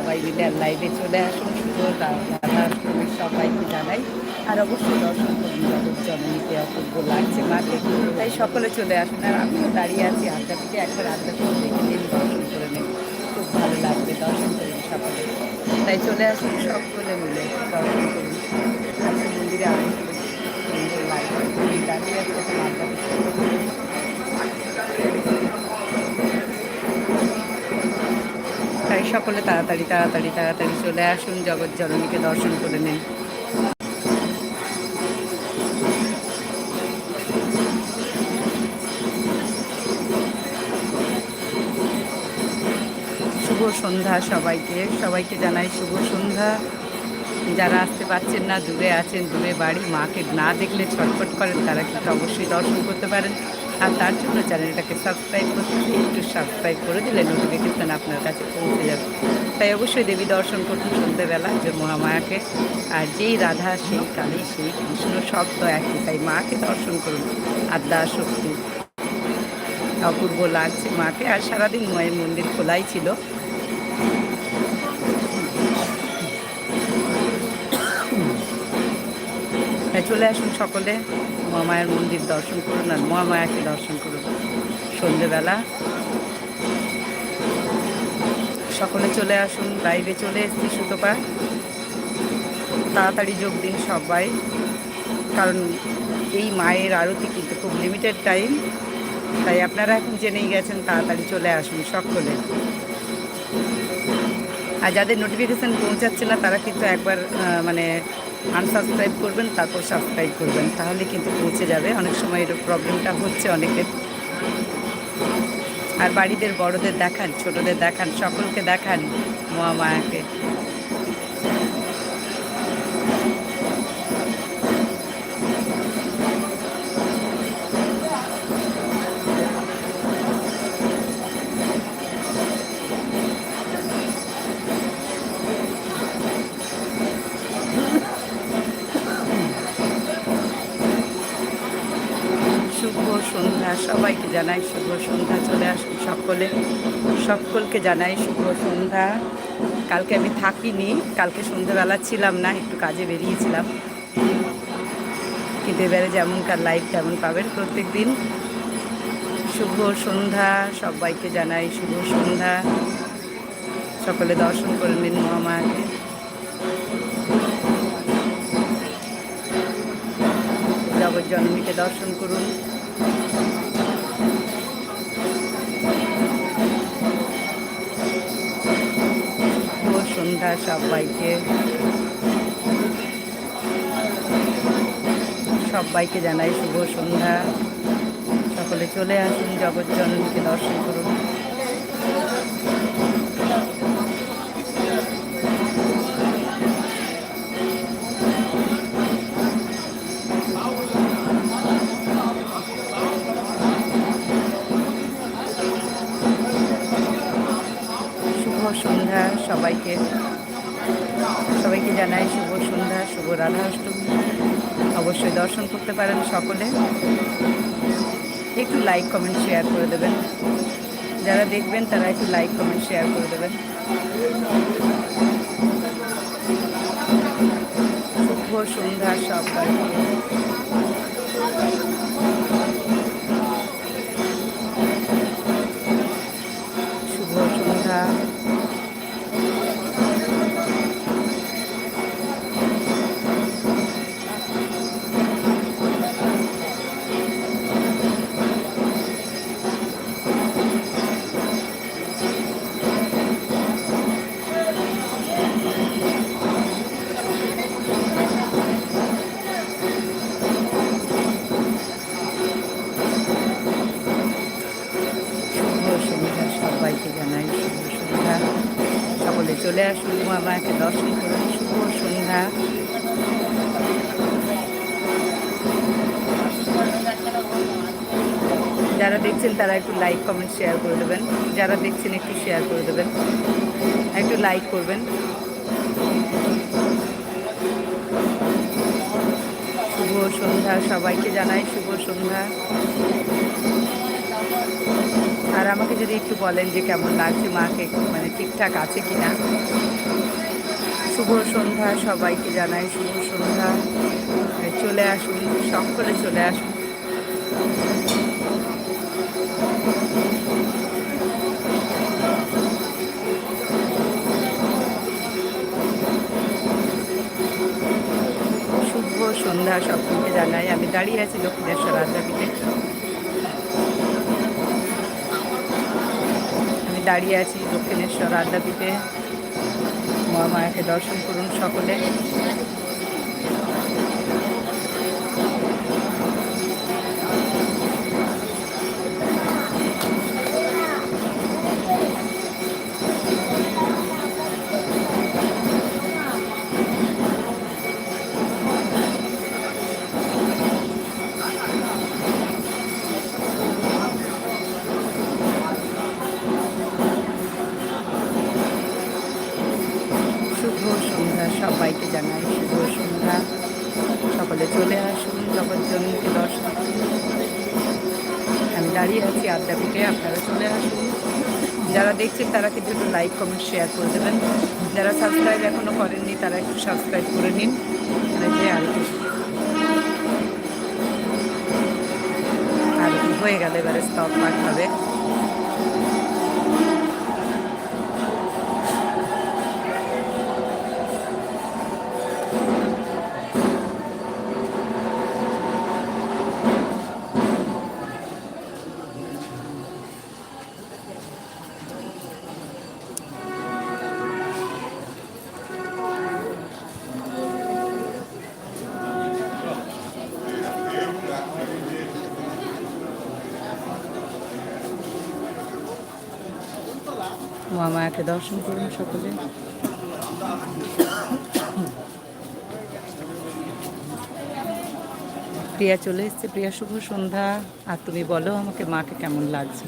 সবাই মিলে লাইভে চলে আসুন। শুভ রাধা সবাইকে জানাই। আর অবশ্যই দর্শন করুন জননীকে অপূর্ব লাগছে মাকে তাই সকলে চলে আসুন। আর আমিও দাঁড়িয়ে আছি আড্ডা থেকে একবার আড্ডা করে দেখে নিন, দর্শন করে নিন। খুব ভালো লাগবে দর্শন করুন সকলে। তাই চলে আসুন সকলে মিলে দর্শন করুন। মন্দিরে আরও সুন্দর লাগবে দাঁড়িয়ে এখন আড্ডা সকলে তাড়াতাড়ি তাড়াতাড়ি তাড়াতাড়ি চলে আসুন, জগৎ জননীকে দর্শন করে নিন। শুভ সন্ধ্যা সবাইকে। সবাইকে জানাই শুভ সন্ধ্যা। যারা আসতে পারছেন না, দূরে আছেন, দূরে বাড়ি, মাকে না দেখলে ছটফট করেন, তারা কিন্তু অবশ্যই দর্শন করতে পারেন। আর তার জন্য চ্যানেলটাকে সাবস্ক্রাইব করতে। একটু সাবস্ক্রাইব করে দিলে নোটিফিকেশান আপনার কাছে পৌঁছে যাবে। তাই অবশ্যই দেবী দর্শন করুন সন্ধ্যেবেলা যে মহামায়াকে। আর যেই রাধা, সেই কালী, সেই কৃষ্ণ তো একই, তাই মাকে দর্শন করুন। আদ্যা শক্তি অপূর্ব লাগছে মাকে। আর সারাদিন মায়ের মন্দির খোলাই ছিল। চলে আসুন সকলে। মহামায়ার মন্দির দর্শন করুন আর মহামায়াকে দর্শন করুন। সন্ধেবেলা। সকলে চলে আসুন লাইভে চলে এসছি সুতপা। তাড়াতাড়ি যোগ দিন সবাই। কারণ এই মায়ের আরতি কিন্তু খুব লিমিটেড টাইম তাই আপনারা এখন জেনেই গেছেন, তাড়াতাড়ি চলে আসুন সকলে। আর যাদের নোটিফিকেশান পৌঁছাচ্ছে না, তারা কিন্তু একবার মানে আনসাবস্ক্রাইব করবেন, তারপর সাবস্ক্রাইব করবেন, তাহলে কিন্তু পৌঁছে যাবে। অনেক সময় এর প্রবলেমটা হচ্ছে অনেকের। আর বাড়িদের বড়দের দেখান, ছোটদের দেখান, সকলকে দেখান মহামায়াকে। সকলে সকলকে জানাই শুভ সন্ধ্যা। কালকে আমি থাকিনি, কালকে সন্ধ্যাবেলা ছিলাম না, একটু কাজে বেরিয়েছিলাম। কিন্তু এবারে যেমনকার লাইভ তেমন পাবেন প্রত্যেক দিন। শুভ সন্ধ্যা, সবাইকে জানাই শুভ সন্ধ্যা। সকলে দর্শন করে নিন মহামায়াকে জগৎ জননীকে দর্শন করুন। সন্ধ্যা সবাইকে সবাইকে জানাই শুভ সন্ধ্যা। সকলে চলে আসুন জগৎ জননীকে দর্শন করুন। সবাইকে। সবাইকে জানাই শুভ সন্ধ্যা, শুভ রাধা অষ্টমী অবশ্যই দর্শন করতে পারেন সকলে। একটু লাইক কমেন্ট শেয়ার করে দেবেন। যারা দেখবেন তারা একটু লাইক কমেন্ট শেয়ার করে দেবেন। শুভ সন্ধ্যা সবাইকে। আসুন মামাকে দর্শন করুন শুভ সন্ধ্যা যারা দেখছেন তারা একটু লাইক কমেন্ট শেয়ার করে দেবেন। যারা দেখছেন একটু শেয়ার করে দেবেন। একটু লাইক করবেন। শুভ সন্ধ্যা সবাইকে জানাই, শুভ সন্ধ্যা। আর আমাকে যদি একটু বলেন যে কেমন লাগছে মাকে মানে ঠিকঠাক আছে কি না শুভ সন্ধ্যা সবাইকে জানাই, শুভ সন্ধ্যা। চলে আসুন সকলে চলে আসুন। শুভ সন্ধ্যা সকলকে জানাই। আমি দাঁড়িয়ে আছি দক্ষিণেশ্বর আদ্যাপীঠে আমি দাঁড়িয়ে আছি দক্ষিণেশ্বর আড্ডা দিতে মা মহামায়াকে দর্শন করুন সকলে। দাঁড়িয়ে আছি আড্ডাপিঠে আপনারা চলে আসুন। যারা দেখছেন তারা কিন্তু একটু লাইক কমেন্ট শেয়ার করে দেবেন। যারা সাবস্ক্রাইব এখনও করেননি, তারা একটু সাবস্ক্রাইব করে নিন। যে আর কি। আর হয়ে গেলে এবারে স্টক পাঠ হবে। মহামায়াকে দর্শন করুন সকলে। প্রিয়া চলে এসছে। প্রিয়া, শুভ সন্ধ্যা। আর তুমি বলো আমাকে মাকে কেমন লাগছে?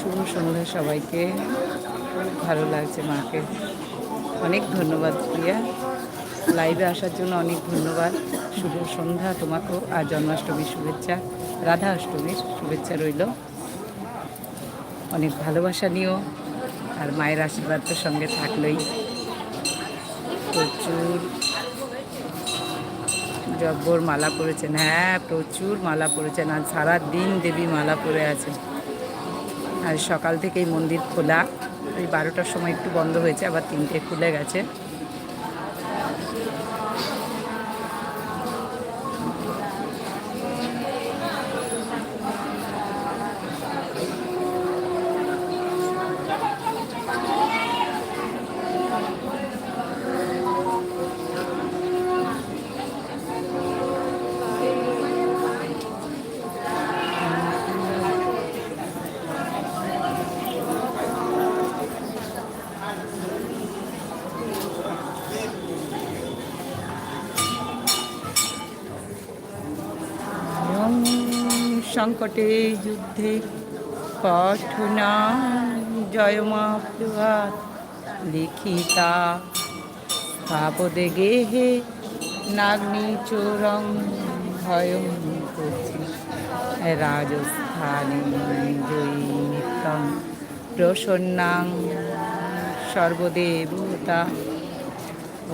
শুভ সন্ধ্যা সবাইকে। ভালো লাগছে মাকে। অনেক ধন্যবাদ প্রিয়া। লাইভে আসার জন্য অনেক ধন্যবাদ। শুভ সন্ধ্যা তোমাকেও। আর জন্মাষ্টমীর শুভেচ্ছা। রাধা অষ্টমীর শুভেচ্ছা রইল। অনেক ভালোবাসা নিও আর মায়ের আশীর্বাদ তো সঙ্গে থাকলোই। প্রচুর জব্বর মালা পরেছেন। হ্যাঁ প্রচুর মালা পরেছেন আর সারা দিন দেবী মালা পরে আছেন। আর সকাল থেকেই মন্দির খোলা। ওই বারোটার সময় একটু বন্ধ হয়েছে, আবার তিনটে খুলে গেছে। সংকটে যুদ্ধে কঠনা জয়মা প্রভাত লিখিতা স্থাপদে গেহে নাগ্নি চোরং ভয়ং রাজস্থানে জয়ী নিত্যং প্রসন্নাং সর্বদেবতা।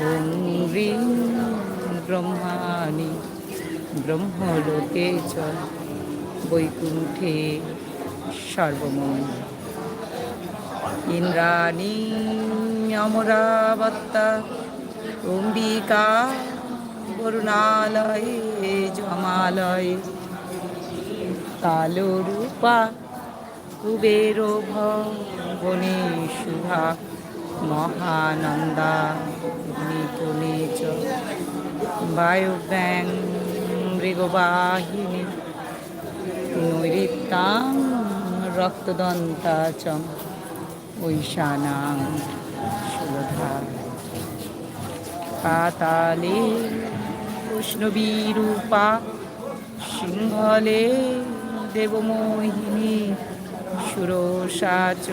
ওম হ্রিং ব্রহ্মলোকে চ বৈকুণ্ঠে সর্বমঙ্গল ইন্দ্রাণী অমরাবত্তা, অম্বিকা বরুণালয়ে জমালয়ে, কালরূপা কুবের ভবনে শুভা মহানন্দা নিপুণে চ বায়ুব্যাং মৃগবাহিনী নৈরিত্যাং রক্তদন্তা চ ঐশানাং সুলধা পাতালে উষ্ণবীরূপা সিংহলে দেবমোহিনী সুরসা চ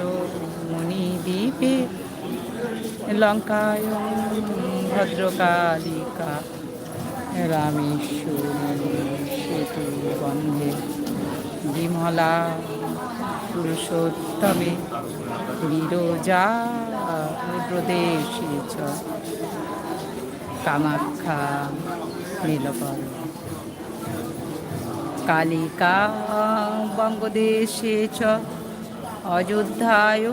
মণিদ্বীপে লঙ্কায় ভদ্রকালিকা রামেশ্বরী সেতু বন্ধে বিমলা পুরুষোত্তমে বিরজা রুদ্রদেশে চ। কামাখ্যা নীলপর কালিকা বঙ্গদেশে চ। অযোধ্যায়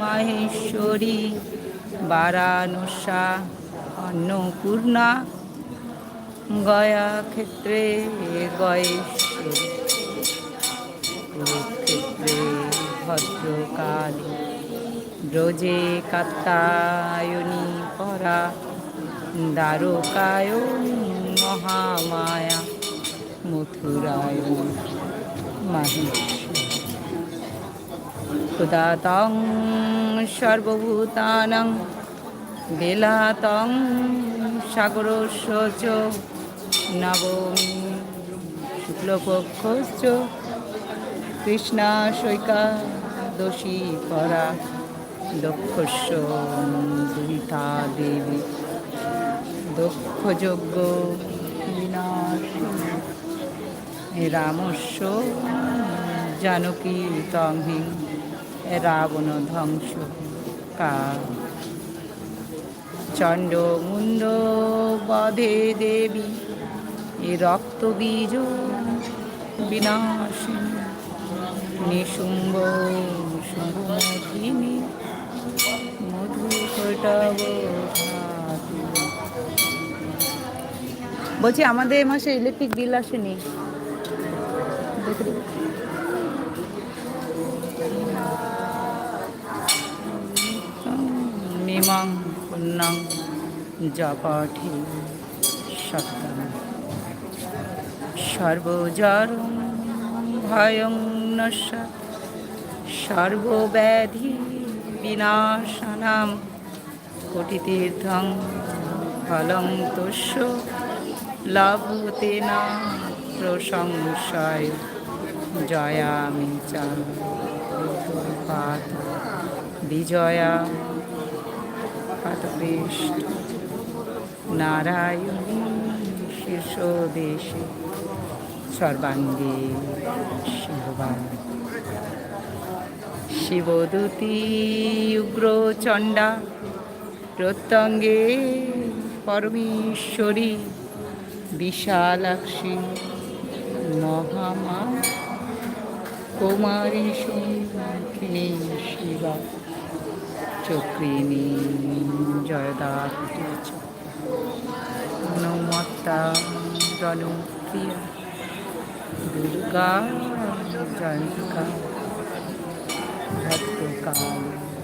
মাহেশ্বরী বারাণসা অন্নপূর্ণা গয়া ক্ষেত্রে গয়েশ্বরী। ভদ্রকালী ব্রজে কাত্তায়নী পরা দ্বারকায় মহামায়া মথুরায় মাহেশ্বরী। ক্ষুদাতং সর্বভূতানাং বেলাতং সাগরস্য চ নবমী শুক্লপক্ষশ্চ কৃষ্ণা শৈকা দোষী পরা দক্ষস্য দুহিতা দেবী। দক্ষযজ্ঞ রামস্য জানকী তংহিং রাবণ ধ্বংস কা। চণ্ড মুন্ড বধে দেবী রক্তবীজ বিনাশিনী। নিশুম্ভ শুম্ভমধিনী মধু কটব বলছি, আমাদের এ মাসে ইলেকট্রিক বিল আসেনি। মিমাং পুণ্যং জপাঠি সত্যম সর্বজর ভয়ং নশ্য সর্বব্যাধি বিনাশনাম, কোটিতীর্থং ফলং তস্য লভতে না প্রশংসায় জয়ামি চা পাত বিজয়া পাতপৃষ্ঠ নারায়ণী শীর্ষদেশে সর্বাঙ্গে শিববান। শিবদূতি উগ্র উগ্রচণ্ডা, প্রত্যঙ্গে পরমেশ্বরী, বিশালাক্ষী, মহামা কুমারী সংখিনী শিবা। চক্রিণী জয়দাত্রী নমত্তা জনপ্রিয়া দুর্গা জয়ন্তিকা ভদ্রকালী